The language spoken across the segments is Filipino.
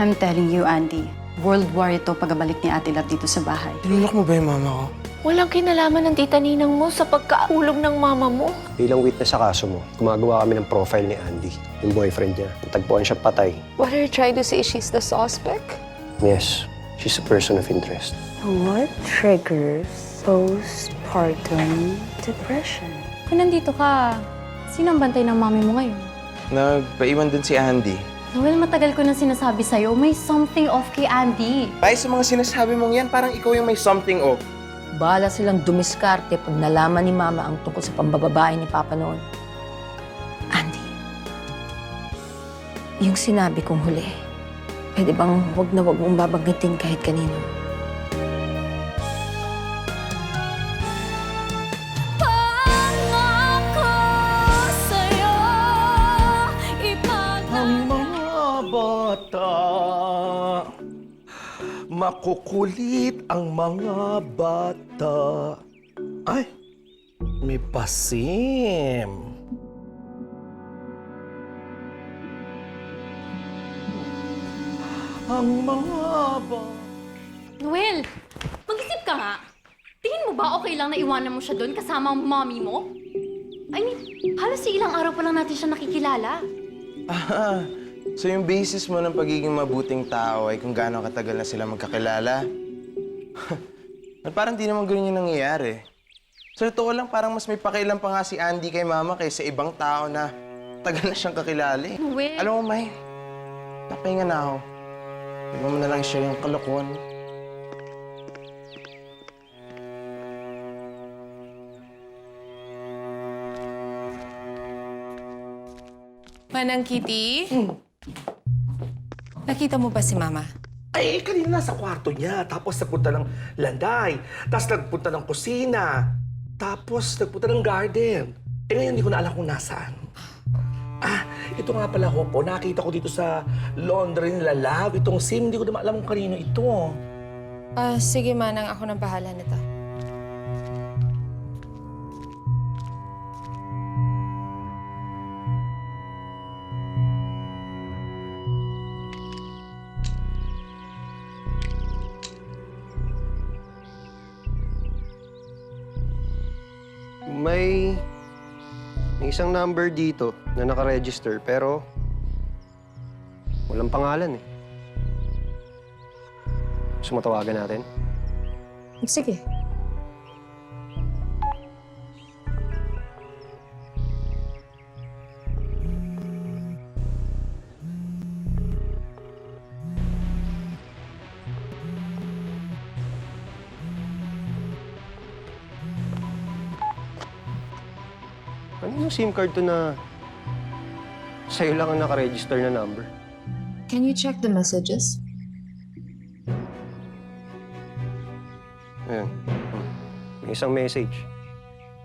I'm telling you, Andy, World War ito pagabalik ni Ate Love dito sa bahay. Tinulak mo ba yung mama ko? Walang kinalaman ng tita Ninang mo sa pagkaulog ng mama mo. Bilang witness sa kaso mo, gumagawa kami ng profile ni Andy, yung boyfriend niya. Natagpuan siya patay. What are you trying to say? She's the suspect? Yes, she's a person of interest. What triggers postpartum depression? Kung nandito ka, sino ang bantay ng mami mo ngayon? Nagpaiwan din si Andy. Noel, matagal ko nang sinasabi sa'yo, may something off kay Andy. Ay, sa mga sinasabi mong yan, parang ikaw yung may something off. Bahala silang dumiskarte pag nalaman ni Mama ang tungkol sa pambababae ni Papa noon. Andy, yung sinabi kong huli, pwede bang huwag na huwag mong babanggitin kahit kanino? Makukulit ang mga bata. Ay, may pasim. Ang mga bata. Noel, mag-isip ka nga. Tingin mo ba okay lang na iwanan mo siya doon kasama ang mommy mo? I mean, halos si ilang araw pa lang natin siya nakikilala. Ah, so yung basis mo ng pagiging mabuting tao ay kung gaano katagal na sila magkakilala? At parang di naman ganun yung nangyayari. Sa totoo lang, parang mas may pakialam pa nga si Andy kay Mama kaysa ibang tao na tagal na siyang kakilala eh. Alam mo, May, napahinga na ako. Iwan mo na lang siya yung kalokohan. Manang Kitty? Nakita mo ba si Mama? Ay, kanina nasa kwarto niya. Tapos nagpunta ng landay. Tapos nagpunta ng kusina. Tapos nagpunta ng garden. Eh ngayon, hindi ko na alam kung nasaan. Ah, ito nga pala ko po. Nakita ko dito sa laundry nila love. Itong SIM, hindi ko naman alam kung kanino ito. Ah, sige Manang, ako nang bahala nito. Isang number dito na nakaregister pero walang pangalan eh. Gusto mo tawagan natin? Sige. Yung SIM card to na sa'yo lang ang nakaregister na number? Can you check the messages? Ayan. Hmm. May isang message.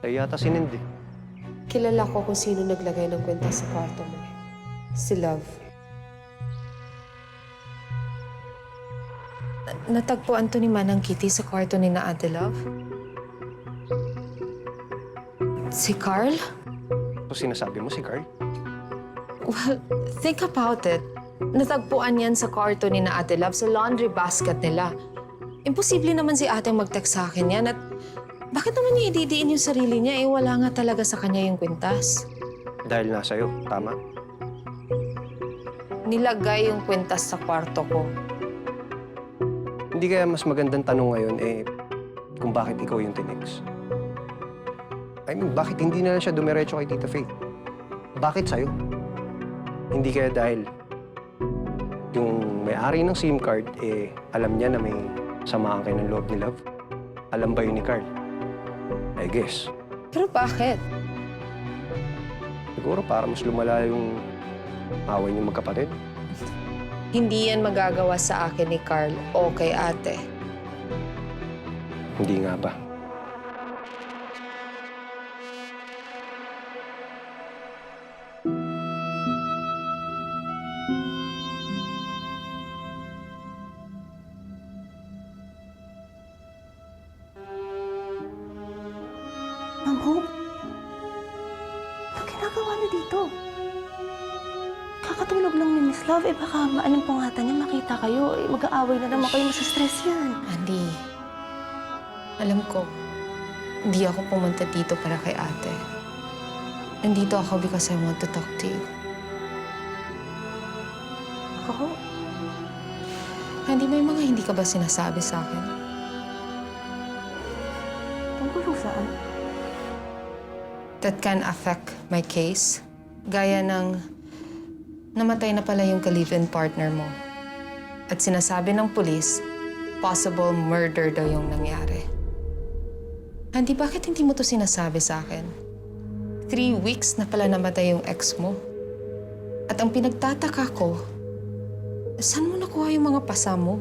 Sa'yo yata sinend eh. Kilala ko kung sino naglagay ng kwenta sa kwarto mo. Si Love. Natagpuan to ni Manang Kitty sa kwarto ni na Ate Love? Si Carl? So sinasabi mo si Carl? Well, think about it. Natagpuan yan sa kwarto ni na Ate Love sa laundry basket nila. Imposible naman si ate mag-text sa akin yan at bakit naman niya ididiin yung sarili niya eh wala nga talaga sa kanya yung kwintas. Dahil nasa'yo, tama? Nilagay yung kwintas sa kwarto ko. Hindi kaya mas magandang tanong ngayon eh kung bakit ikaw yung tinex? I mean, bakit hindi na lang siya dumiretso kay Tita Faith? Bakit sa'yo? Hindi kaya dahil yung may-ari ng SIM card, eh, alam niya na may samaan kayo ng loob ni Love? Alam ba yun ni Carl? I guess. Pero bakit? Siguro para mas lumala yung away niyo magkapatid. Hindi yan magagawa sa akin ni Carl o kay ate. Hindi nga ba? Dito? kakatulog lang ni Miss Love. Eh baka maaning pangata niya makita kayo. Eh, mag-aaway na naman kayo. Masa-stress yan. Andy, alam ko, hindi ako pumunta dito para kay ate. Nandito ako because I want to talk to you. Ako? Andy, may mga hindi ka ba sinasabi sa akin? Tungkol saan? That can affect my case. Gaya ng namatay na pala yung ka-live-in partner mo. At sinasabi ng pulis, possible murder daw yung nangyari. Andy, bakit hindi mo to sinasabi sa akin? Three weeks na pala namatay yung ex mo. At ang pinagtataka ko, saan mo nakuha yung mga pasa mo?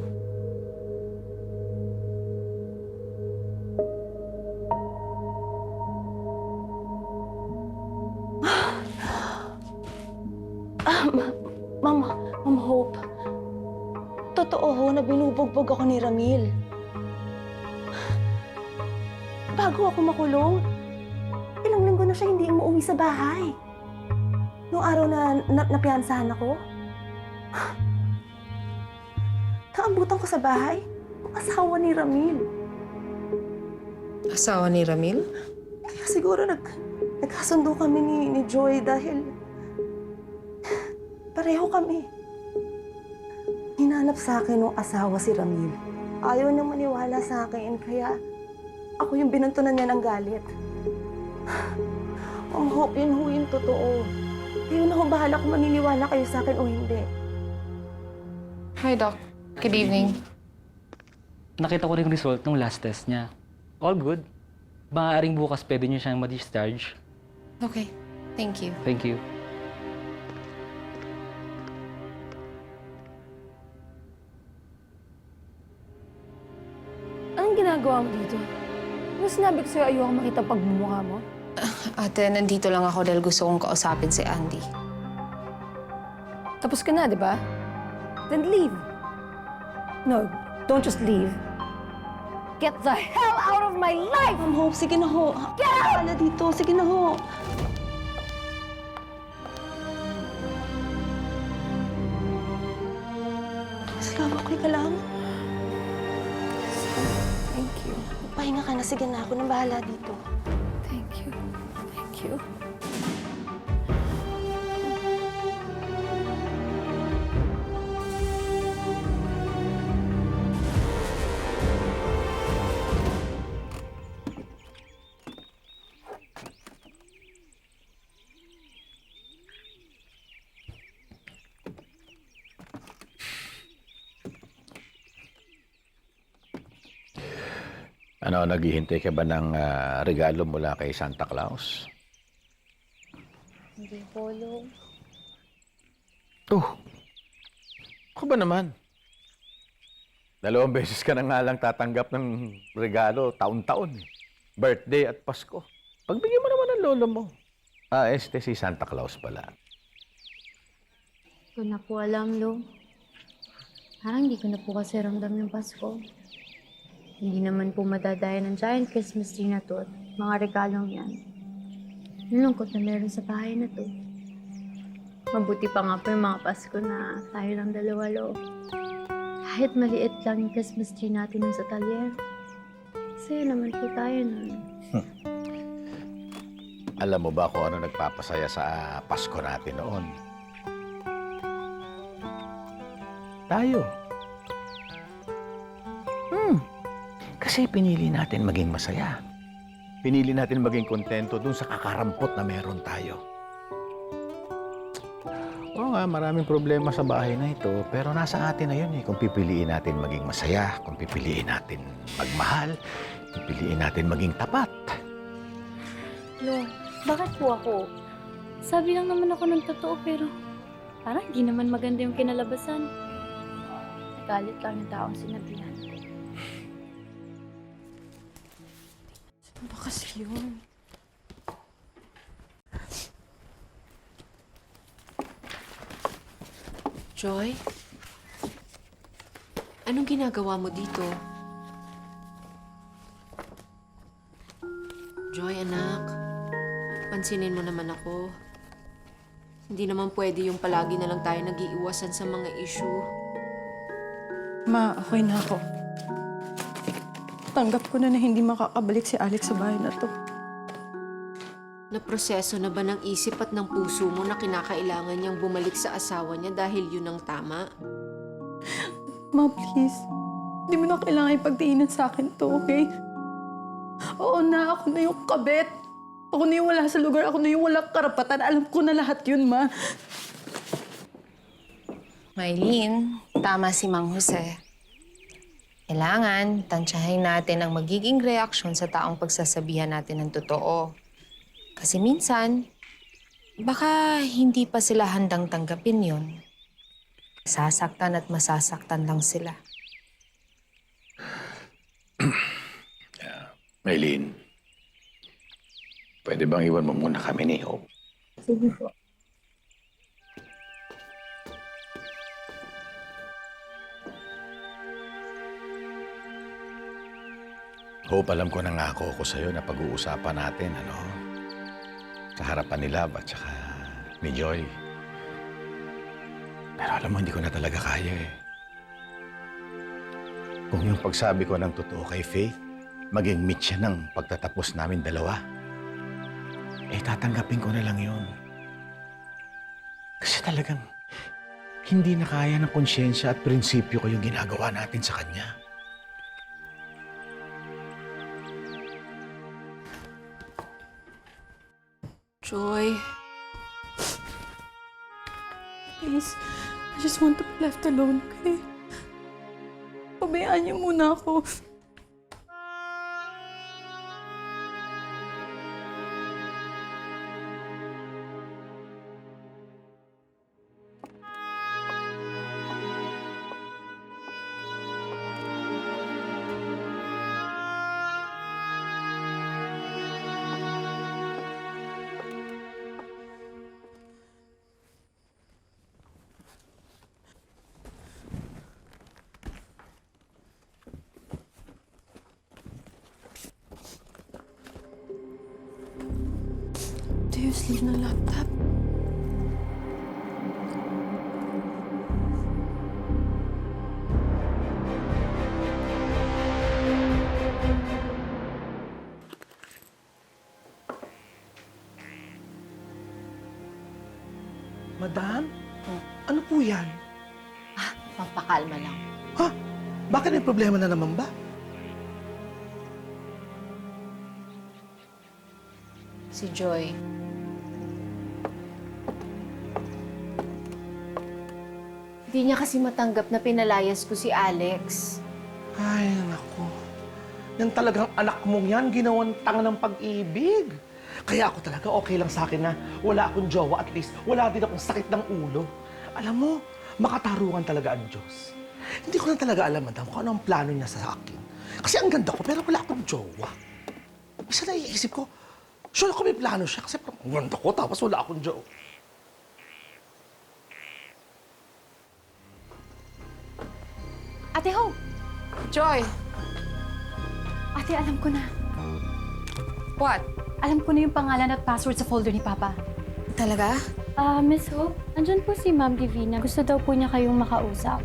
Na napiyansahan ako, kaambutan ko sa bahay, asawa ni Ramil. Asawa ni Ramil? Kaya siguro nag, nagkasundo kami ni, ni Joy dahil pareho kami. Hinanap sa akin ng asawa si Ramil. Ayaw niyang maniwala sa akin, kaya ako yung binantunan niya ng galit. Ang hope yun ho yung totoo. Kayo na ho bahala kung maniniwala kayo sa akin o hindi. Hi, Doc. Good evening. Nakita ko rin yung result ng last test niya. All good. Maaaring bukas pwede niyo siyang ma-discharge. Okay. Thank you. Thank you. Anong ginagawa mo dito? Ano sinabi ko sa'yo ayoko makita pagmumukha mo? Ate, nandito lang ako dahil gusto kong kausapin si Andy. Tapos ka na, di ba? Then leave. No, don't just leave. Get the hell out of my life! Ma'am Hope, sige na ho. Get out! na dito, sige na ho. Slav, okay ka lang? Thank you. Pahinga ka na, sige na. Ako nang bahala dito. You. Ano, naghihintay ka ba ng ah, regalo mula kay Santa Claus? Hindi po, Lo. Oh, ako ba naman? Dalawang beses ka na nga lang tatanggap ng regalo taon-taon. eh. Birthday at Pasko. Pagbigyan mo naman ng lolo mo. Ah, este si Santa Claus pala. Hindi ko na po alam, Lo. Parang hindi ko na po kasi ramdam yung Pasko. Hindi naman po madadaya ng giant Christmas tree na to at mga regalong yan. Nalungkot na meron sa bahay na to. Mabuti pa nga po yung mga Pasko na tayo lang dalawa, Lo. Kahit maliit lang yung Christmas tree natin sa talyer. Saya naman po tayo nun. Alam mo ba kung ano nagpapasaya sa Pasko natin noon? Tayo. Hmm. Kasi pinili natin maging masaya. Pinili natin maging kontento dun sa kakarampot na meron tayo. Maraming problema sa bahay na ito, pero nasa atin na yun eh. Kung pipiliin natin maging masaya, kung pipiliin natin magmahal, pipiliin natin maging tapat. Lo, bakit po ako? Sabi lang naman ako ng totoo pero parang hindi naman maganda yung kinalabasan. Galit lang yung taong sinabihan ko. Ano ba kasi yun? Joy? Anong ginagawa mo dito? Joy, anak. Pansinin mo naman ako. Hindi naman pwede yung palagi na lang tayo nag-iiwasan sa mga issue. Ma, okay na ako. Tanggap ko na na hindi makakabalik si Alex sa bahay na to. Naproseso na ba ng isip at ng puso mo na kinakailangan niyang bumalik sa asawa niya dahil yun ang tama? Ma, please. Hindi mo na kailangan ipagdiinan sa akin to, okay? Oo na, ako na yung kabet. Ako na yung wala sa lugar. Ako na yung walang karapatan. Alam ko na lahat yun, ma. Maylene, tama si Mang Jose. Kailangan, tansyahin natin ang magiging reaksyon sa taong pagsasabihan natin ng totoo. Kasi minsan, baka hindi pa sila handang tanggapin yon. Sasaktan at masasaktan lang sila. Maylene, pwede bang iwan mo muna kami ni Hope? Sige po. Hope, alam ko nangako ko sa'yo na pag-uusapan natin, ano? Sa harapan ni Lab at saka ni Joy. Pero alam mo, hindi ko na talaga kaya eh. Kung yung pagsabi ko ng totoo kay Faith, maging meet siya ng pagtatapos namin dalawa, eh tatanggapin ko na lang yun. Kasi talagang hindi na kaya ng konsyensya at prinsipyo ko yung ginagawa natin sa kanya. Joy, Please, I just want to be left alone, okay? Pabayaan niyo muna ako. You sleep na laptop? Madam? Ano po yan? pampakalma lang. Ha? Bakit may problema na naman ba? Si Joy. Hindi niya kasi matanggap na pinalayas ko si Alex. Ay, naku. Yan talagang anak mong yan, ginawan tanga ng pag-ibig. Kaya ako talaga okay lang sa akin na wala akong jowa, at least wala din akong sakit ng ulo. Alam mo, makatarungan talaga ang Diyos. Hindi ko na talaga alam, madam, kung ano ang plano niya sa akin. Kasi ang ganda ko, pero wala akong jowa. Isa naiisip ko, sure ako may plano siya kasi parang ang ganda ko, tapos wala akong jowa. Ate Ho! Joy! Ate, alam ko na. What? Alam ko na yung pangalan at password sa folder ni Papa. Talaga? Ah, Miss Hope, andyan po si Ma'am Divina. Gusto daw po niya kayong makausap.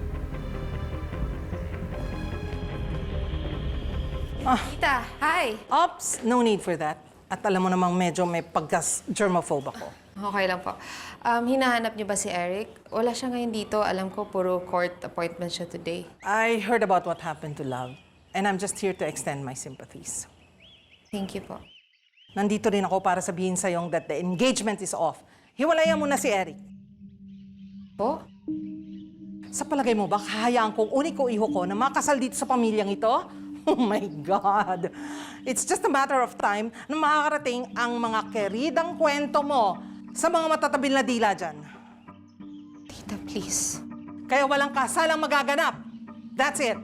Tita, hi! Ops, no need for that. At alam mo namang medyo may pagka-germaphobe ako. Okay lang po. Um, hinahanap niyo ba si Eric? Wala siya ngayon dito. Alam ko, puro court appointment siya today. I heard about what happened to Love, and I'm just here to extend my sympathies. Thank you po. Nandito rin ako para sabihin sa that the engagement is off. Hiwalayan mo na si Eric. Po? Sa palagay mo ba, kahayaan kong uniko iho ko na makasal dito sa pamilyang ito? Oh my God! It's just a matter of time na makakarating ang mga keridang kwento mo sa mga matatabil na dila dyan. Tita, please. Kaya walang kasalang magaganap. That's it.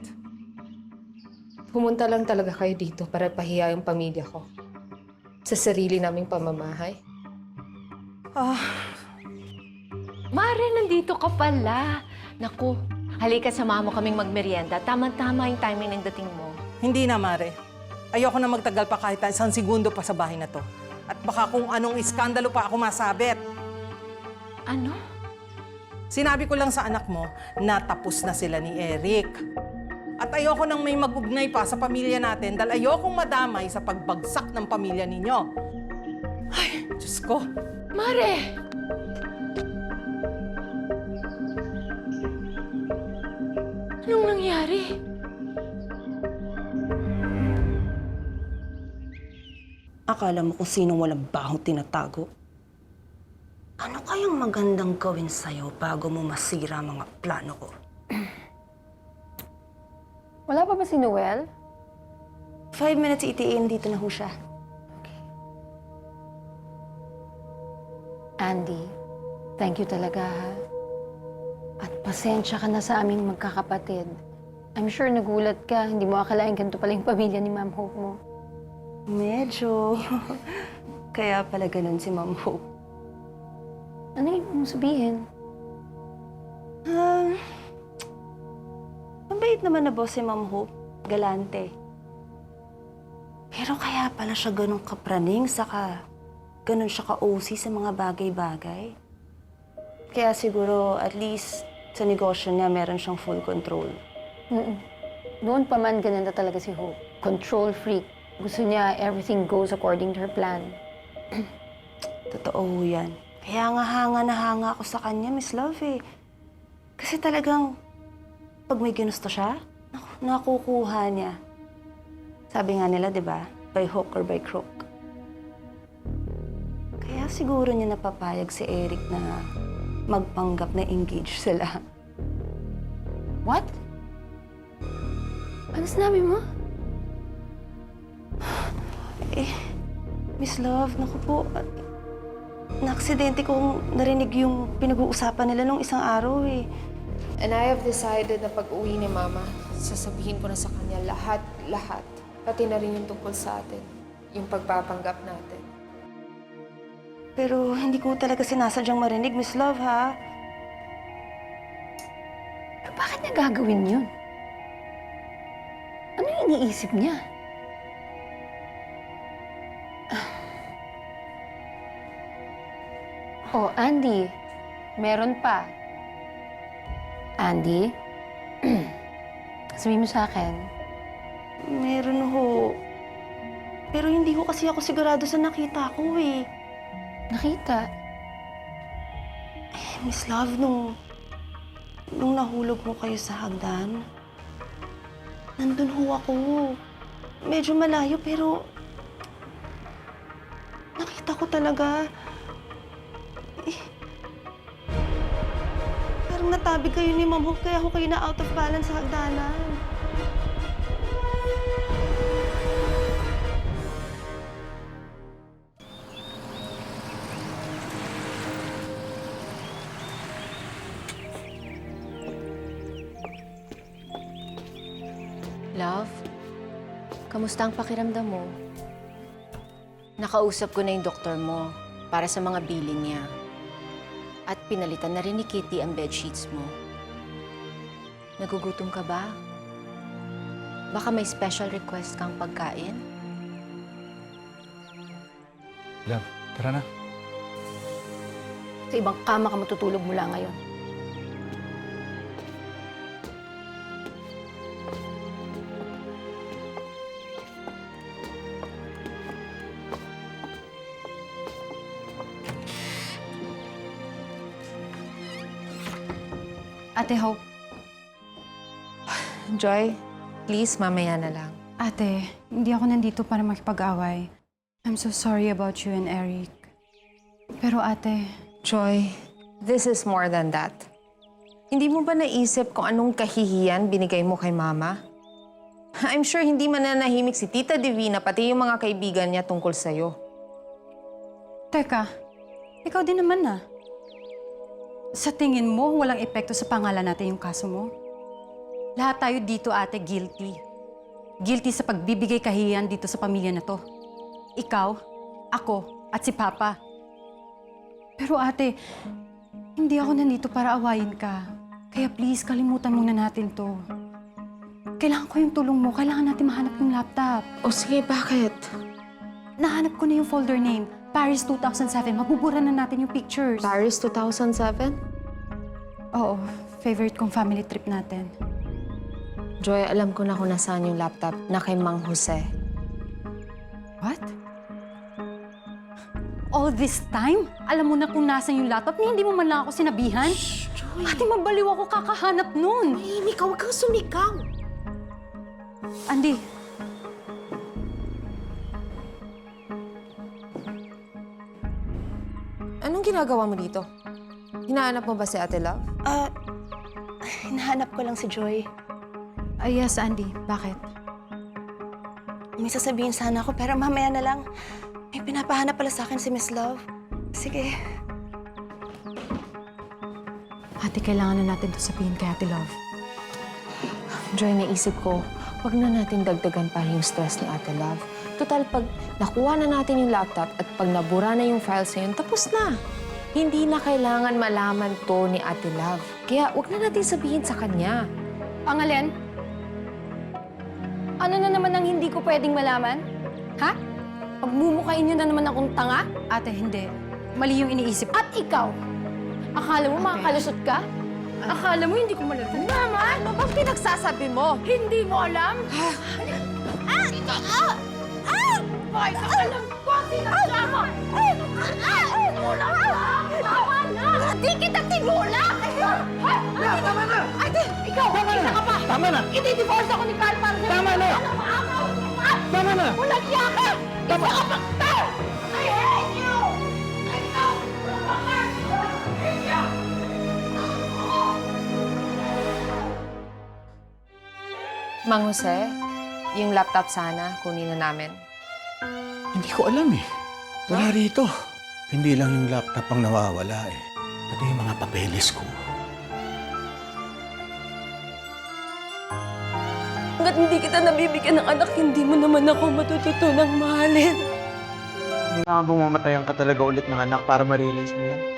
Pumunta lang talaga kayo dito para pahiya yung pamilya ko. Sa sarili naming pamamahay. Ah, Mare, nandito ka pala. Naku, halika sama mo kaming magmerienda. Tama-tama yung timing ng dating mo. Hindi na, Mare. Ayoko na magtagal pa kahit isang segundo pa sa bahay na to. At baka kung anong iskandalo pa ako masabit. Ano? Sinabi ko lang sa anak mo na tapos na sila ni Eric. At ayoko nang may magugnay pa sa pamilya natin dahil ayokong madamay sa pagbagsak ng pamilya ninyo. Ay, Diyos ko. Mare! Anong nangyari? Akala mo kung sinong walang bahong tinatago? Ano kayang magandang gawin sa'yo bago mo masira mga plano ko? Wala pa ba si Noel? Five minutes itiin, dito na ho siya. Andy, thank you talaga ha. At pasensya ka na sa aming magkakapatid. I'm sure nagulat ka, hindi mo akalain ganito pala yung pamilya ni Ma'am Hope mo. Medyo. Kaya pala ganun si Ma'am Hope. Ano yung mong sabihin? Um, mabait naman na boss si Ma'am Hope. Galante. Pero kaya pala siya ganun kapraning, saka ganun siya ka-OC sa mga bagay-bagay. Kaya siguro, at least, sa negosyo niya, meron siyang full control. Mm-mm. Noon pa man ganun na talaga si Hope. Control freak. Gusto niya everything goes according to her plan. Totoo ho yan. Kaya nga hanga na hanga ako sa kanya, Miss Love eh. Kasi talagang, pag may ginusto siya, naku, nakukuha niya. Sabi nga nila, di ba? By hook or by crook. Kaya siguro niya napapayag si Eric na magpanggap na engaged sila. What? Ano sinabi mo? Eh, Miss Love, naku po, na-aksidente kong narinig yung pinag-uusapan nila nung isang araw eh. And I have decided na pag-uwi ni Mama, sasabihin ko na sa kanya lahat, lahat. Pati na rin yung tungkol sa atin. Yung pagpapanggap natin. Pero hindi ko talaga sinasadyang marinig, Miss Love, ha? Pero bakit niya gagawin yun? Ano yung iniisip niya? Oh, Andy. Meron pa. Andy? Sabihin mo sa akin. Meron ho. Pero hindi ho kasi ako sigurado sa nakita ko eh. Nakita. Eh, Miss Love, nung... Nung nahulog mo kayo sa hagdan, nandun ho ako. Medyo malayo pero... Nakita ko talaga. Eh, parang natabi kayo ni Ma'am kaya ako kayo na out of balance sa hagdanan. Love, kamusta ang pakiramdam mo? Nakausap ko na yung doktor mo para sa mga billing niya. At pinalitan na rin ni Kitty ang bedsheets mo. Nagugutom ka ba? Baka may special request kang pagkain? Love, tara na. Sa ibang kama ka matutulog mula ngayon. Ate Hope. Joy, please, mamaya na lang. Ate, hindi ako nandito para makipag-away. I'm so sorry about you and Eric. Pero ate, Joy, this is more than that. Hindi mo ba naisip kung anong kahihiyan binigay mo kay Mama? I'm sure hindi mananahimik si Tita Divina pati yung mga kaibigan niya tungkol sa'yo. teka, ikaw din naman na. Sa tingin mo, walang epekto sa pangalan natin yung kaso mo? Lahat tayo dito, ate, guilty. Guilty sa pagbibigay kahiyan dito sa pamilya na to. Ikaw, ako, at si Papa. Pero ate, hindi ako nandito para awayin ka. Kaya please, kalimutan muna natin to. Kailangan ko yung tulong mo. Kailangan natin mahanap yung laptop. O sige, bakit? Nahanap ko na yung folder name. Paris 2007, mabubura na natin yung pictures. Paris 2007? Oo, favorite kong family trip natin. Joy, alam ko na kung nasaan yung laptop na kay Mang Jose. What? All this time? Alam mo na kung nasan yung laptop ni hindi mo man lang ako sinabihan? Ate, mabaliw ako kakahanap nun. Tahimik ka, huwag kang sumigaw. Andy, ginagawa mo dito? Hinahanap mo ba si Ate Love? Ah, hinahanap ko lang si Joy. ah, yes, Andy. Bakit? May sasabihin sana ako, pero mamaya na lang. May pinapahanap pala sa akin si Miss Love. Sige. Ate, kailangan na natin to sabihin kay Ate Love. Joy, naisip ko, wag na natin dagdagan pa yung stress ni Ate Love. Total, pag nakuha na natin yung laptop at pag nabura na yung files na yun, tapos na. Hindi na kailangan malaman to ni Ate Love. Kaya wag na natin sabihin sa kanya. Pangalen? Ano na naman ang hindi ko pwedeng malaman? Ha? Pagmumukhain niyo na naman akong tanga? Ate, hindi. Mali yung iniisip. At ikaw, akala mo makakalusot ka? Akala mo hindi ko malaman? Mama, ano bang pinagsasabi mo? Hindi mo alam? ah! Ito, ah! Ah! Bakit ka alam ko ang sinasama? Ah! Ah! Tinulak! Ya, tama na! Ate, ikaw, isa ka pa! Tama na! Iti-divorce ako ni Carl para sa'yo. Tama na! Ano? Tama na! Walang iya ka! Isa ka pa! Tao! I hate you! I know! I hate you! Mang Jose, yung laptop sana, kunin na namin. Hindi ko alam eh. Wala rito. Hindi lang yung laptop ang nawawala eh. Pati yung mga papeles ko. Hanggat hindi kita nabibigyan ng anak, hindi mo naman ako matututunang mahalin. Hindi nga bumamatay ka talaga ulit ng anak para ma-realize mo yan.